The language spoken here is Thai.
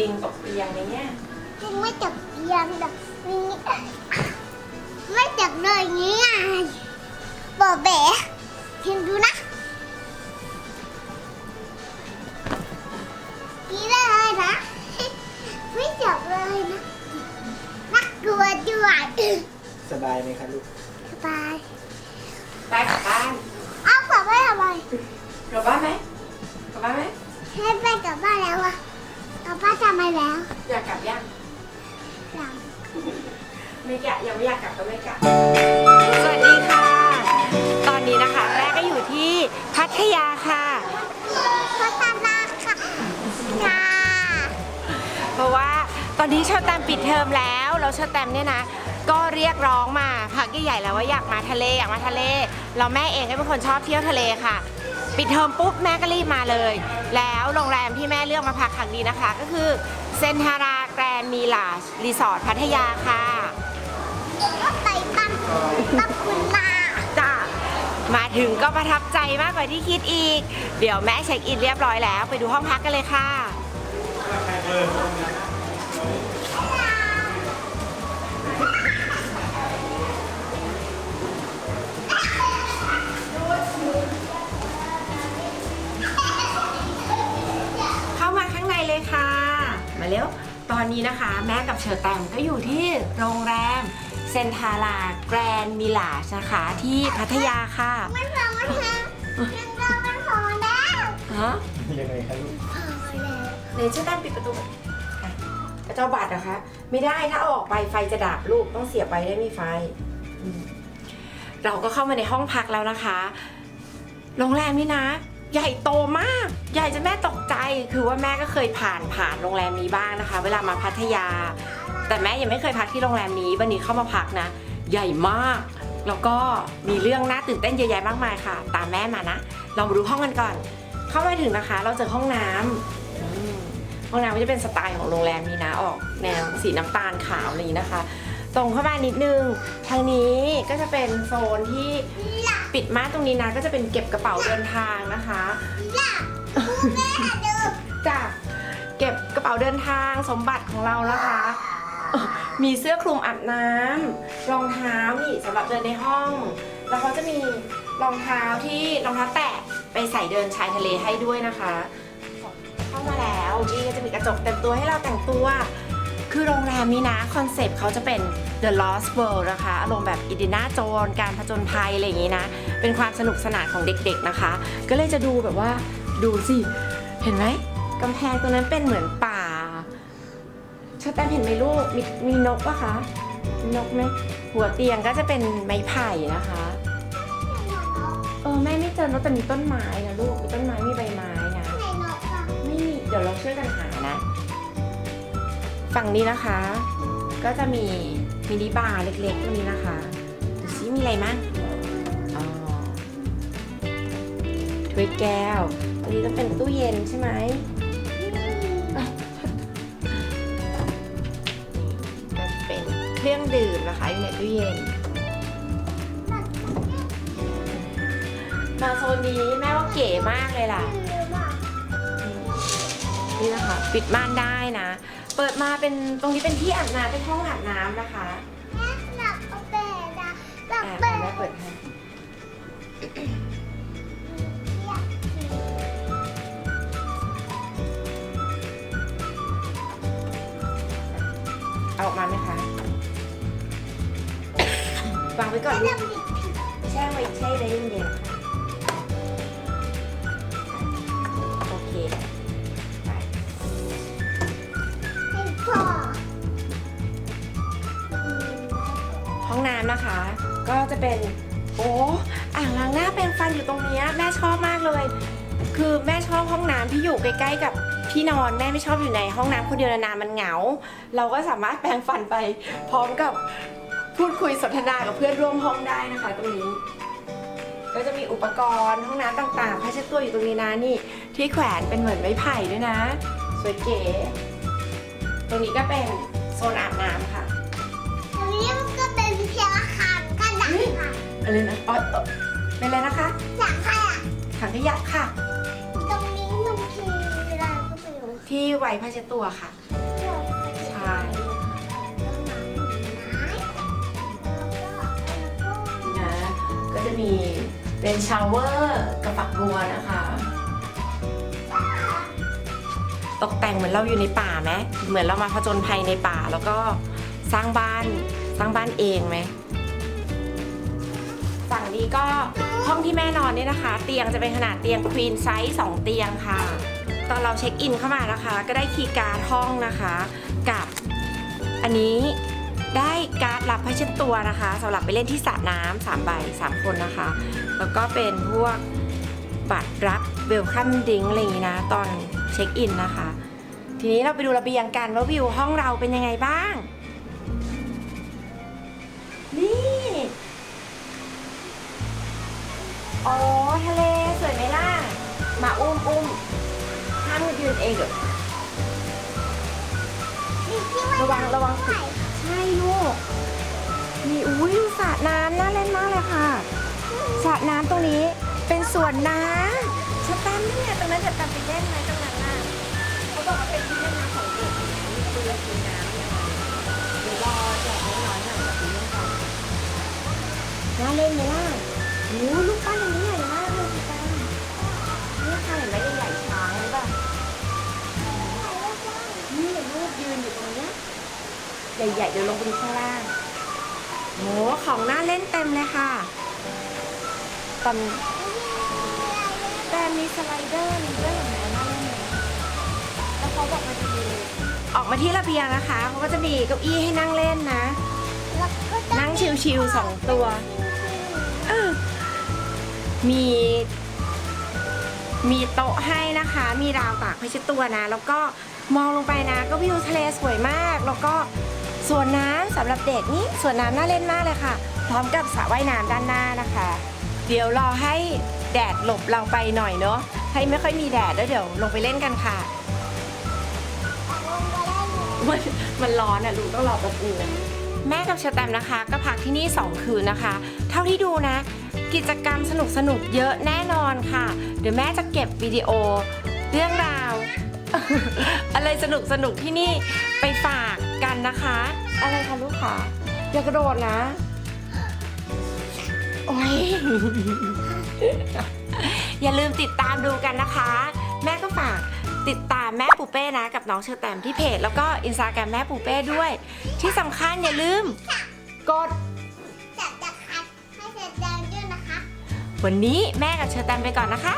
ลิงตกเตียงในเนี้ยยังไม่จับเตียงแบบนี้ไม่จับเลยอย่างนี้ไงบอเบ๋เห็นดูนะนี่เลยนะ ไม่จับเลยนะน่ากลัวด้วยสบายไหมคะลูก สบายไปกลับบ้านเอากลับบ้านทำไมกลับบ้านไหมกลับบ้านไหมให้ไปกลับบ้านแล้วอะ กลับบ้านทำไมแล้วอยากกลับยังหลังไม่กะยังไม่อยากกลับก็ไม่กลับสวัสดีค่ะ ตอนนี้นะคะแม่ก็อยู่ที่พัทยาค่ะ พัฒนาค่ะค่ะเพราะว่าตอนนี้เชอแตมปิดเทอมแล้วแล้วเชอแตมเนี่ยนะ ก็เรียกร้องมาพักใหญ่ๆแล้วว่าอยากมาทะเลอยากมาทะเล เราแม่เองก็เป็นคนชอบเที่ยวทะเลค่ะ ปิดเทอมปุ๊บแม่ก็รีบมาเลย แล้วโรงแรมที่แม่เลือกมาพักครั้งนี้นะคะ ก็คือเซนทาราแกรนมีลารีสอร์ทพัทยาค่ะก็ไปบ้านบ้านคุณนาจ้ามาถึงก็ประทับใจมากกว่าที่คิดอีก เดี๋ยวแม่เช็คอินเรียบร้อยแล้ว ไปดูห้องพักกันเลยค่ะ นี้นะคะ แม่กับเชอร์แตมก็อยู่ที่โรงแรมเซนทาราแกรนมิลาชนะคะที่พัทยาค่ะมันพอมันพอมันพอมันพอแล้วฮะยังไงคะลูกพอแล้วเดี๋ยวเชอร์แตมปิดประตูเจ้าบัตรนะคะ ไม่ได้ถ้าเอาออกไปไฟจะดับลูกต้องเสียบไปได้มีไฟ เราก็เข้ามาในห้องพักแล้วนะคะ โรงแรมนี่นะ ใหญ่โตมาก ใหญ่จนแม่ตกใจ คือว่าแม่ก็เคยผ่านผ่านโรงแรมนี้บ้างนะคะ เวลามาพัทยา แต่แม่ยังไม่เคยพักที่โรงแรมนี้ วันนี้เข้ามาพักนะ ใหญ่มาก แล้วก็มีเรื่องน่าตื่นเต้นเยอะแยะมากมายค่ะ ตามแม่มานะ เรามาดูห้องกันก่อน เข้ามาถึงนะคะ เราเจอห้องน้ำอืมห้องน้ำก็จะเป็นสไตล์ของโรงแรมนี้นะ ออกแนวสีน้ำตาลขาวอะไรนี้นะคะ ตรงเข้ามานิดนึง ทางนี้ก็จะเป็นโซนที่ปิดม่านตรงนี้นะก็จะเป็นเก็บกระเป๋าเดินทางนะคะจ้ะเก็บกระเป๋าเดินทางสมบัติของเรานะคะ มีเสื้อคลุมอาบน้ำรองเท้านี่สำหรับเดินในห้อง แล้วเขาจะมีรองเท้าที่รองเท้าแตะไปใส่เดินชายทะเลให้ด้วยนะคะ เข้ามาแล้วนี่ก็จะมีกระจกเต็มตัวให้เราแต่งตัว คือโรงแรมนี้นะ คอนเซปต์เขาจะเป็น The Lost World นะคะ อารมณ์แบบอินดินาโจนการผจญภัยอะไรอย่างนี้นะ เป็นความสนุกสนานของเด็กๆนะคะ ก็เลยจะดูแบบว่าดูสิ เห็นไหมกำแพงตรงนั้นเป็นเหมือนป่าชาแตมเห็นไหมลูกมีมีนกปะคะมีนกไหมหัวเตียงก็จะเป็นไม้ไผ่นะคะเออแม่ไม่เจอนกแต่มีต้นไม้นะลูกมีต้นไม้มีใบไม้นะไหนนกอะไม่มีเดี๋ยวเราช่วยกันหานะ ฝั่งนี้นะคะ ก็จะมีมินิบาร์เล็กๆตรงนี้นะคะดูซิมีอะไรมั่งถ้วยแก้วตรงนี้จะเป็นตู้เย็นใช่ไหมก็จะเป็นเครื่องดื่มนะคะอยู่ในตู้เย็น มาโซนนี้แม่ว่าเก๋มากเลยล่ะ นี่นะคะ ปิดม่านได้นะ เปิดมาเป็นตรงนี้เป็นที่อาบน้ำเป็นห้องอาบน้ำนะคะแม่หลับเอาเบดอะหลับอ่าเบดแม่เปิดให้เอาออกมาไหมคะวางไว้ก่อนลูก เป็น โอ้อ่างล้างหน้าแปรงฟันอยู่ตรงนี้แม่ชอบมากเลย คือแม่ชอบห้องน้ำที่อยู่ใกล้ๆกับที่นอนแม่ไม่ชอบอยู่ในห้องน้ำคนเดียวนานๆมันเหงา เราก็สามารถแปรงฟันไป พร้อมกับพูดคุยสนทนากับเพื่อนร่วมห้องได้นะคะตรงนี้ ก็จะมีอุปกรณ์ห้องน้ำต่างๆผ้าเช็ดตัวอยู่ตรงนี้นะนี่ ที่แขวนเป็นเหมือนไม้ไผ่ด้วยนะ สวยเก๋ ตรงนี้ก็เป็นโซนอาบน้ำค่ะ อะไรนะอ๋อเอ่อเป็นอะไรนะคะจากใครอะถังขยะค่ะ ตรงนี้มันคืออะไรก็ไม่รู้ที่ไว้ผ้าเช็ดตัวค่ะใช่นะก็จะมีเป็นชาวเวอร์กับฝักบัวนะคะ ตกแต่งเหมือนเราอยู่ในป่าไหมเหมือนเรามาผจญภัยในป่า แล้วก็สร้างบ้านสร้างบ้านเองไหมฝั่ง นี้ก็ห้องที่แม่นอนเนี่ยนะคะ เตียงจะเป็นขนาดเตียงควีนไซส์2เตียงค่ะ ตอนเราเช็คอินเข้ามานะคะ ก็ได้คีย์การ์ดห้องนะคะ กับอันนี้ได้การ์ดรับผ้าเช็ดตัวนะคะสำหรับไปเล่นที่สระน้ำสามใบสามคนนะคะ แล้วก็เป็นพวกบัตรรับเวลคัมดิงอะไรอย่างนี้นะ ตอนเช็คอินนะคะ ทีนี้เราไปดูระเบียงกันว่าวิวห้องเราเป็นยังไงบ้าง นี่ อ้ทะเลสวยไหมล่ะ มาอุ้มอุ้มห้ามยืนเองเดี๋ยวระวังระวังขุดใช่ลูกนี่อุ้ยดูสระน้ำน่าเล่นมากเลยค่ะ สระน้ำตรงนี้เป็นสวนน้ำสแตมป์เนี่ยตรงนั้นจะตามไปเล่นไหมตรงนั้นน่ะเขาบอกว่าเป็นที่เล่นน้ำของเด็กนะมีปืนมีน้ำเนี่ยเดี๋ยวรอแดดน้อยๆหน่อยจะไปเล่นกันน่าเล่นไหมล่ะโอ้ ใหญ่ๆ เดี๋ยวลงไปดูข้างล่างโหของน่าเล่นเต็มเลยค่ะตอนแต่มีสไลเดอร์มีด้วยเห็นไหมน่าเล่นไหมแล้วเขาบอกมาดีออกมาที่ระเบียงนะคะเขาก็จะมีเก้าอี้ให้นั่งเล่นนะนั่งชิวๆสองตัวเออมี มีโต๊ะให้นะคะ มีราวตากผ้าเช็ดตัวนะ แล้วก็มองลงไปนะ ก็วิวทะเลสวยมาก แล้วก็ สวนน้ำสำหรับเด็กนี่สวนน้ำน่าเล่นมากเลยค่ะ พร้อมกับสระว่ายน้ำด้านหน้านะคะ เดี๋ยวรอให้แดดหลบเราไปหน่อยเนาะให้ไม่ค่อยมีแดดแล้วเดี๋ยวลงไปเล่นกันค่ะมันมันร้อนอะลูกต้องรอแป๊บนึงนะแม่กับเชอแตมนะคะ ก็พักที่นี่ 2 คืนนะคะ เท่าที่ดูนะ กิจกรรมสนุกสนุกๆเยอะแน่นอนค่ะ เดี๋ยวแม่จะเก็บวิดีโอเรื่องราว อะไรสนุกสนุกๆที่นี่ไปฝากกันนะคะ อะไรคะลูกคะอย่ากระโดดนะ โอ้ย อย่าลืมติดตามดูกันนะคะ แม่ก็ฝากติดตามแม่ปูเป้นะ กับน้องเชอแตมที่เพจ แล้วก็อินสตาแกรมแม่ปูเป้ด้วย ที่สำคัญอย่าลืม กด จัดจะคัดให้เสร็จแดงด้วยนะคะ วันนี้แม่กับเชอแตมไปก่อนนะคะ